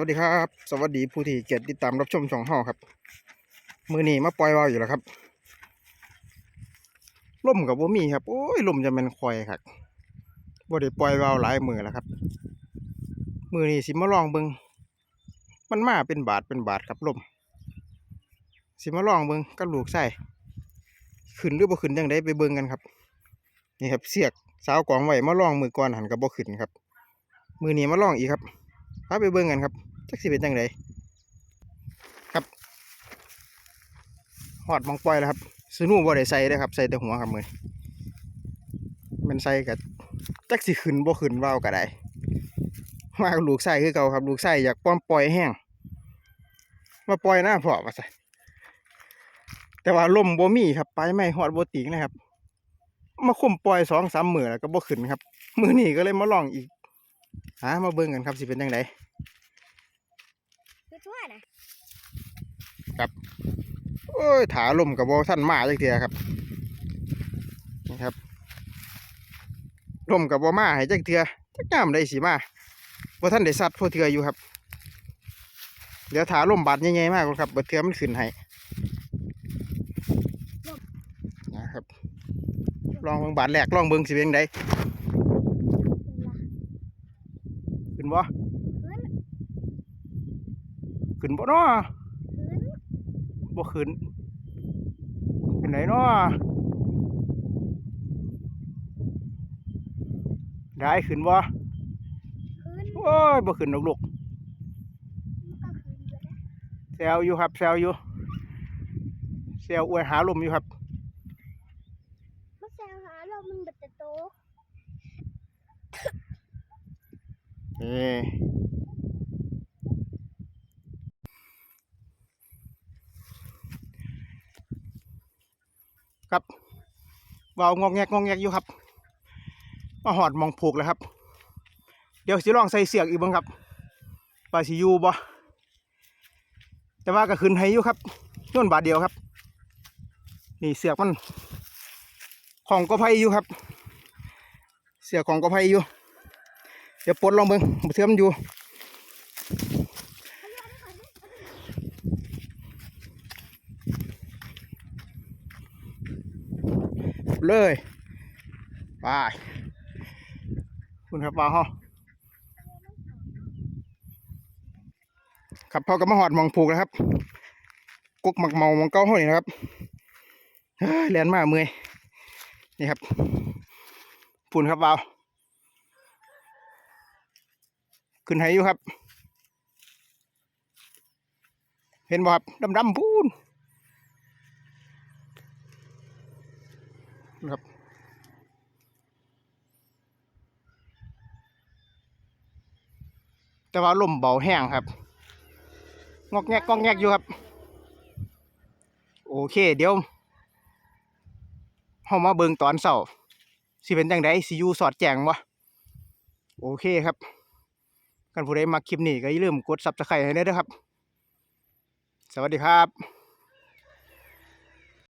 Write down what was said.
วัสดีครับ สวัสดีผู้ที่เกียรติดตามรับชมช่องห้อครับ มือนี้มาปล่อยวาวอยู่แล้วครับล่มกับว่มีครับ โอ้ยล่มจะเป็นควายครับบ่ได้ปล่อยวาวหลายมือแล้วครับ มือนี้สิมาลองเบิงมันมาเป็นบาทเป็นบาทครับล่มสิมาลองเบิงกับลูกไส้ขึ้นหรือบ่ขึ้นยังไดไปเบิงกันครับ นี่ครับเสียกสาวกองไหวมาลองมือก่อนหันกับบ่ขึ้นครับ มือนี้มาลองอีกครับ พาไปเบิ่งกันครับจักสิเป็นจังไดครับหอดมองปล่อยแล้วครับสนูบ่ได้ใส่เด้อครับใส่แต่หัวครับมือมันใส่กับจักสิขึ้นบ่ขึ้นว่าวก็ได้มาลูกใส่คือเก่าครับ ลูกใส่อยากป้อมปล่อยแห้งมาปล่อยหน้าพอว่าใส่แต่ว่าลมบ่มีครับไปไม่หอดบ่ติงนะครับ มาคุมปล่อยสองสามมือแล้วก็บ่ขึ้นครับ มือนี้ก็เลยมาลองอีก หามาเบิ่งกันครับสิเป็นจังไดคือทั่วนะโอ้ยถาลมกับบ่ท่านมาจักเทียครับนี่ครับลมกับบ่มาให้จักเทือจักงามได้สิมาบ่ท่านได้สัตว์พวกเทืออยู่ครับ เดี๋ยวถาลมบาดใหญ่ๆมากครับบ่เทือมันขึ้นให้นะครับลองเบิ่งบาดแรกลองเบิ่งสิเป็นจังไดขึ้ นบ่ขึ้นบ่เนาะบ่ขึ้นเป็นไหนเนาะได้ขึ้นบ่คืนโอ้ยบ่ขึ้นดอกลูกมันก็คืนอยู่นะแซวอยู่ครับแซวอยู่แซวอวยหาลมอยู่ครับ มันแซวหาเรามันบัดจะโต นี่ ครับวาวงอกแงกงอกแงกอยู่ครับมาหอดมองผูกแล้วครับ เดี๋ยวสิลองใส่เสียกอีกบ้างครับว่าสิอยู่บ่แต่ว่าก็ขึ้นให้อยู่ครับย้นบาทเดียวครับ นี่เสือกมันของก็ไพอยู่ครับ เสือกของก็ไพอยู่ เดี๋ยวปลดลองเบิ่งเทื่อมันอยู่เลยไปคุณครับว่าฮอครับพอกับมาหอดมองผูกแล้วครับ กุกหมักเมามองเก้าห้อยนะครับแลนมาเมื่อยนี่ครับปุ่นครับวาว ขึ้นให้อยู่ครับ เห็นบ่ครับดำๆพูนครับแต่ว่าลมเบาแห้งครับ งอกแงกงอกแงกอยู่ครับ โอเคเดี๋ยวเฮามาเบิ่งตอนเช้าสิเป็นจังไดสิอยู่สอดแจงบ่โอเคครับ กันผู้ใดมาคลิปนี้ก็อย่าลืมกด Subscribe ให้ด้วยเด้อครับ สวัสดีครับ